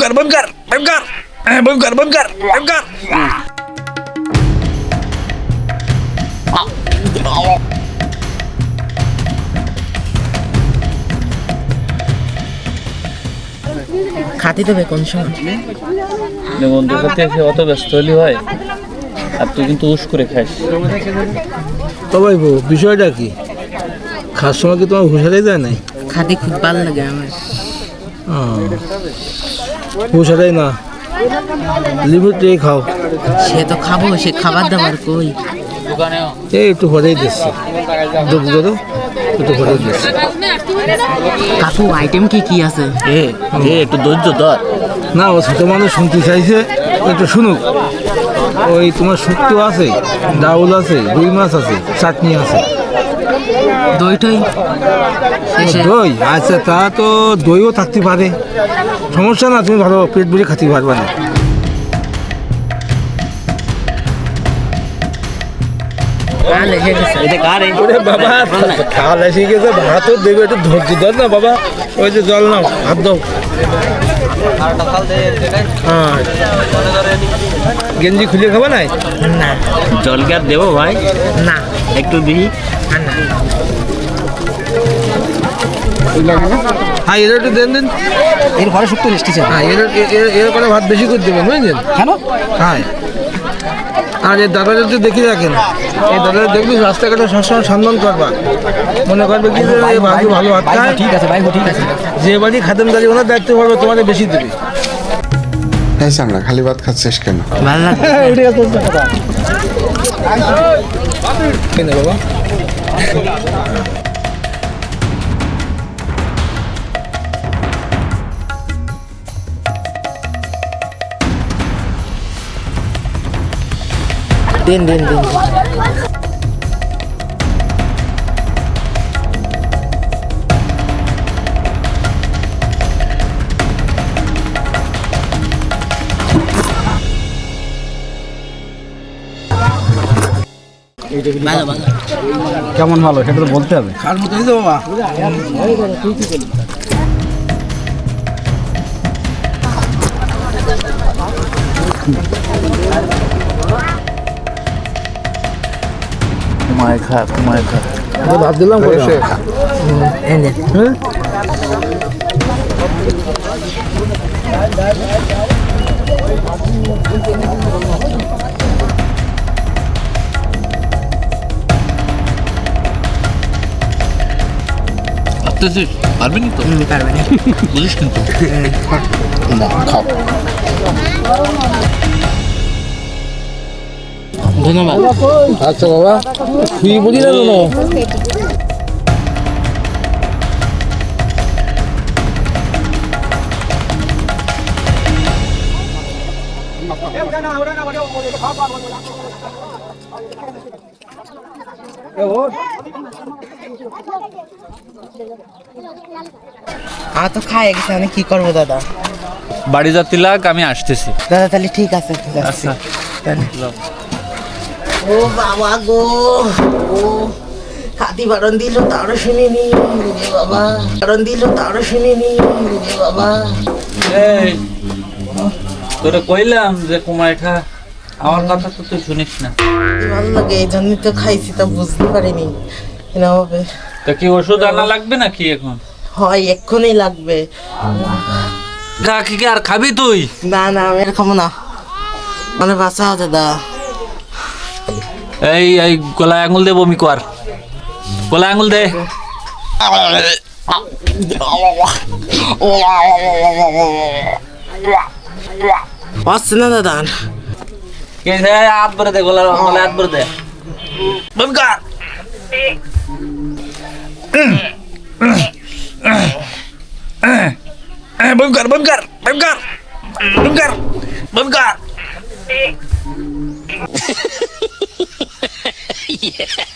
কর বম কর বম কর বম কর খাতে দেবে কোন সময়? বন্ধুর অত ব্যস্ত হলি হয়। আর তুই কিন্তু উস করে খাস তো ভাই বউ বিষয়টা কি? খাওয়ার সময় কি তোমার হুঁশারাই দেয় নাই? খাতে খুব ভালো লাগে আমার। হুঁশারাই না। লিমিট রেখে খাও। সে তো খাব সে খাবার দাবার কই? এই একটু পরেই দিচ্ছি। দুধ ধরো একটু পরেই দিচ্ছি। কাকু আইটেম কি কি আছে? এ এ একটু ধৈর্য ধর। না ও ছোটো মানুষ শুনতে চাইছে একটু শুনুক। ওই তোমার শুক্তো আছে ডাউল আছে রুই মাছ আছে চাটনি আছে। দইটই দই? আচ্ছা তা তো দইও থাকতে পারে। সমস্যা না তুমি ভালো পেট ভরে খাতে পারবা না। হয়ে গেছে এটা কারে ওরে বাবা গেছে ভাতও দেবে একটু ধৈর্য ধর না বাবা ওই যে জল নাও হাত দাও। হ্যাঁ। গেঞ্জি খুলে খাবা নাই? না। জল কি আর দেবো ভাই? না। একটু দিই। হ্যাঁ এর একটু দেন দেন এর ঘরে শুক্তো মিষ্টি চাই হ্যাঁ এর এর- করে ভাত বেশি করে দেবেন বুঝলেন কেন হ্যাঁ আর এই দাদা যদি দেখে রাখেন এই দাদা দেখবি রাস্তাঘাটে সবসময় সম্মান করবা মনে করবে কি যে এই ভাবি ভালো ভাত খায় ঠিক আছে ভাই ঠিক আছে যে বাড়ি খাদেমদারি ওনার দায়িত্ব পড়বে তোমাদের বেশি দেবে এই আমরা খালি ভাত খাচ্ছিস কেন ভালো লাগে কেন বাবা দিন দিন দিন কেমন ভালো সেটা তো বলতে হবে। কুমায় খা কুমায় খা। ভাত দিলাম এই নে। ভাবতেছিস পারবি না তো হুম, পারবে না বুঝিস কিন্তু না খাও ধন্যবাদ আচ্ছা বাবা তুই বুঝি না কোনো আমার তো খাই গেছে আমি কি করব দাদা? বাড়ি আমি আসতেছি। দাদা তাহলে ঠিক আছে তাহলে। ও বাবা গো ও। বারণ দিল তারও শুনিনি বাবা। বারণ দিল তারও শুনিনি বাবা। তোরে কইলাম যে কুমায় খা আমার কথা তো তুই শুনিস না। ভালো লাগে এই জন্যই তো খাইছি তা বুঝতে পারিনি। না হবে। তা কি ওষুধ আনা লাগবে নাকি এখন? হয় এক্ষুনি লাগবে। খা কি কি আর খাবি তুই? না না আমি আর খাব না। মানে বাঁচা দাদা এই এই গলায় আঙুল দে বমি কর। গলায় আঙুল দে। আসছে না দাদা। কে হাত ভরে দে গলার গলায় হাত ভরে দে। বম কর। Eh, bongkar, bongkar, bongkar, bongkar, bongkar. yeah.